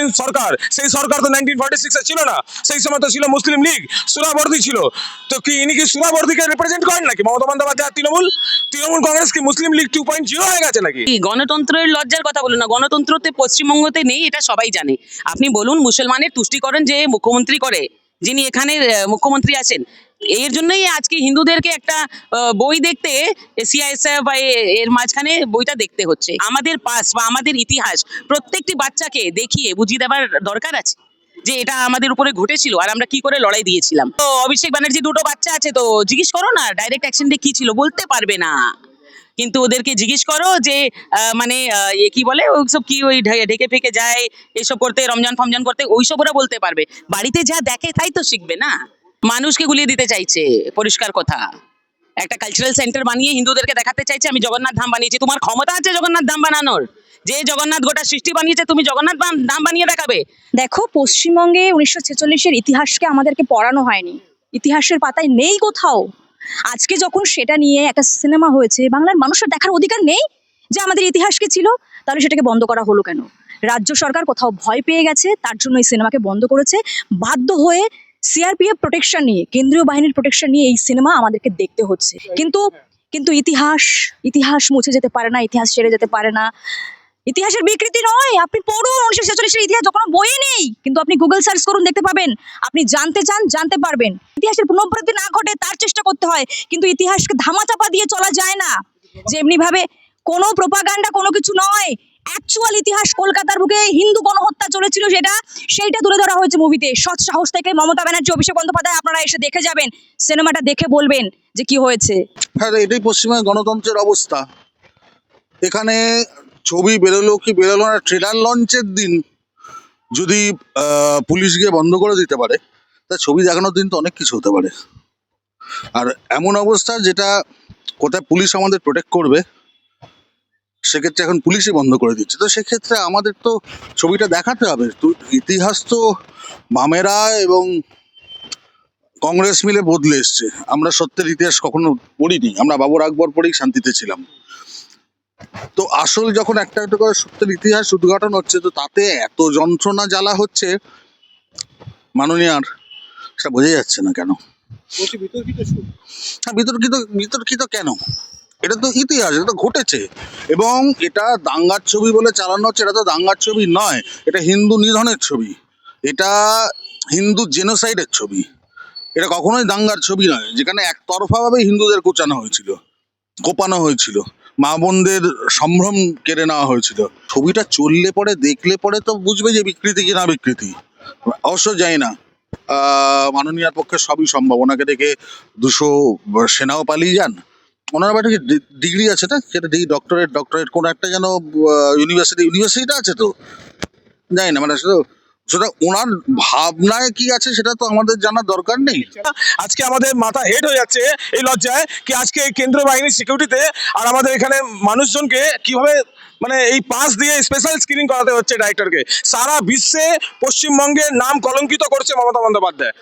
তৎকালীন সরকার। সেই সরকার তো নাইনটিন ফর্টি সিক্সে ছিল না। সেই সময় তো ছিল মুসলিম লীগ। সুরাবর্দী ছিল। তো কি ইনি কি সুরাবর্দীকে রিপ্রেজেন্ট করেন নাকি? মমতা বন্দ্যোপাধ্যায় তৃণমূল? তৃণমূল কংগ্রেস কি Muslim League two point zero হয়ে গেছে নাকি? গণতন্ত্রের লজ্জার কথা বলুন না। গণতন্ত্র গণতন্ত্রতে পশ্চিমবঙ্গতে নেই, এটা সবাই জানে। আপনি বলুন, মুসলমানের তুষ্টিকরণ যে মুখ্যমন্ত্রী করে। যিনি এখানে মুখ্যমন্ত্রী আছেন, এর জন্যই আজকে হিন্দুদেরকে একটা বই দেখতে সিআইএসএফ বা এর মাঝখানে বইটা দেখতে হচ্ছে। আমাদের পাস বা আমাদের ইতিহাস প্রত্যেকটি বাচ্চাকে দেখিয়ে বুঝিয়ে দেওয়ার দরকার আছে, যে এটা আমাদের উপরে ঘটেছিল আর আমরা কি করে লড়াই দিয়েছিলাম। তো অভিষেক ব্যানার্জি দুটো বাচ্চা আছে, তো জিজ্ঞেস করো না ডাইরেক্ট অ্যাকশন কি ছিল, বলতে পারবে না। কিন্তু ওদেরকে জিজ্ঞেস করো যে মানে কি বলে ওইসব কি ওই ঢেকে ফেকে যায় এসব করতে, রমজান ফমজান করতে, ওইসব ওরা বলতে পারবে। বাড়িতে যা দেখে তাই তো শিখবে না। মানুষকে গুলিয়ে দিতে চাইছে, পরিষ্কার কথা। একটা কালচারাল সেন্টার বানিয়ে হিন্দুদেরকে দেখাতে চাইছে, আমি জগন্নাথ ধাম বানিয়েছি। তোমার ক্ষমতা আছে জগন্নাথ ধাম বানানোর। যে জগন্নাথ গোটা সৃষ্টি বানিয়েছে, তুমি জগন্নাথ ধাম বানিয়ে দেখাবে। দেখো, পশ্চিমবঙ্গে উনিশশো ছেচল্লিশের ইতিহাসকে আমাদেরকে পড়ানো হয়নি। ইতিহাসের পাতায় নেই কোথাও। আজকে যখন সেটা নিয়ে একটা সিনেমা হয়েছে, বাংলার মানুষের দেখার অধিকার নেই যে আমাদের ইতিহাস কি ছিল, তাহলে সেটাকে বন্ধ করা হলো কেন? রাজ্য সরকার কোথাও ভয় পেয়ে গেছে, তার জন্য এই সিনেমাকে বন্ধ করেছে। বাধ্য হয়ে সিআরপিএফ প্রোটেকশন নিয়ে, কেন্দ্রীয় বাহিনীর প্রোটেকশন নিয়ে এই সিনেমা আমাদেরকে দেখতে হচ্ছে। কিন্তু কিন্তু ইতিহাস ইতিহাস মুছে যেতে পারে না, ইতিহাস ছেড়ে যেতে পারে না। ইতিহাসের বিকৃতি নয়, আপনি পড়ুন, উনিশশো ছেচল্লিশের ইতিহাস কোনো বই নেই, কিন্তু আপনি গুগল সার্চ করুন, দেখতে পাবেন। আপনি জানতে চান, জানতে পারবেন। ইতিহাসের পুনরাবৃত্তি না ঘটে, তার চেষ্টা করতে হয়, কিন্তু ইতিহাসকে ধামাচাপা দিয়ে চলা যায় না। যেমনি ভাবে কোনো প্রোপাগান্ডা কোনো কিছু নয় অ্যাকচুয়াল ইতিহাস কলকাতার বুকে হিন্দু গণহত্যা চলেছিল সেটা সেইটা তুলে ধরা হয়েছে মুভিতে সৎ সাহস থেকে মমতা ব্যানার্জি, অভিষেক বন্দ্যোপাধ্যায়, আপনারা এসে দেখে যাবেন, সিনেমাটা দেখে বলবেন যে কি হয়েছে। হ্যাঁ এটাই পশ্চিমবঙ্গের গণতন্ত্রের অবস্থা। এখানে ছবি বেরোলো কি বেরোলো না ট্রেলার লঞ্চের দিন যদি পুলিশ গিয়ে বন্ধ করে দিতে পারে, তা ছবি দেখানোর দিন তো অনেক কিছু হতে পারে। আর এমন অবস্থা যেটা কোথায় পুলিশ আমাদের প্রোটেক্ট করবে, সেক্ষেত্রে এখন পুলিশই বন্ধ করে দিচ্ছে। তো সেক্ষেত্রে আমাদের তো ছবিটা দেখাতে হবে। তো ইতিহাস তো বামেরা এবং কংগ্রেস মিলে বদলে এসছে। আমরা সত্যের ইতিহাস কখনো পড়িনি। আমরা বাবর আকবর পড়েই শান্তিতে ছিলাম। তো আসল যখন একটা একটা করে সত্যের ইতিহাস উদ্ঘাটন হচ্ছে তো তাতে এত যন্ত্রণা জ্বালা হচ্ছে মাননীয়ার সেটা বোঝা যাচ্ছে না কেন? হ্যাঁ বিতর্কিত বিতর্কিত কেন? এটা তো ইতিহাস এটা তো ঘটেছে। এবং এটা দাঙ্গার ছবি বলে চালানো হচ্ছে এটা তো দাঙ্গার ছবি নয় এটা হিন্দু নিধনের ছবি। এটা হিন্দু জেনোসাইডের ছবি। এটা কখনোই দাঙ্গার ছবি নয় যেখানে একতরফাভাবে হিন্দুদের কোচানো হয়েছিল। কোপানো হয়েছিল। মা বোনদের সম্ভ্রম কেড়ে নেওয়া হয়েছিল। ছবিটা চললে পরে দেখলে পরে তো বুঝবে যে বিকৃতি কি না বিকৃতি। অবশ্য যাই না। মাননীয়ার পক্ষে সবই সম্ভব। ওনাকে দেখে দুশো সেনাও পালিয়ে যান। ওনার বাড়ি ডিগ্রি আছে না? সেটা ডিগ্রি ডক্টরেট ডক্টরেট কোনো একটা যেন ইউনিভার্সিটি ইউনিভার্সিটিটা আছে তো? জানি না মানে সেটা সেটা ওনার ভাবনায় কি আছে সেটা তো আমাদের জানার দরকার নেই। আজকে আমাদের মাথা হেড হয়ে যাচ্ছে এই লজ্জায় কি আজকে এই কেন্দ্রীয় বাহিনীর সিকিউরিটিতে আর আমাদের এখানে মানুষজনকে কীভাবে মানে এই পাস দিয়ে স্পেশাল স্ক্রিনিং করাতে হচ্ছে ডাইরেক্টরকে সারা বিশ্বে পশ্চিমবঙ্গের নাম কলঙ্কিত করছে মমতা বন্দ্যোপাধ্যায়।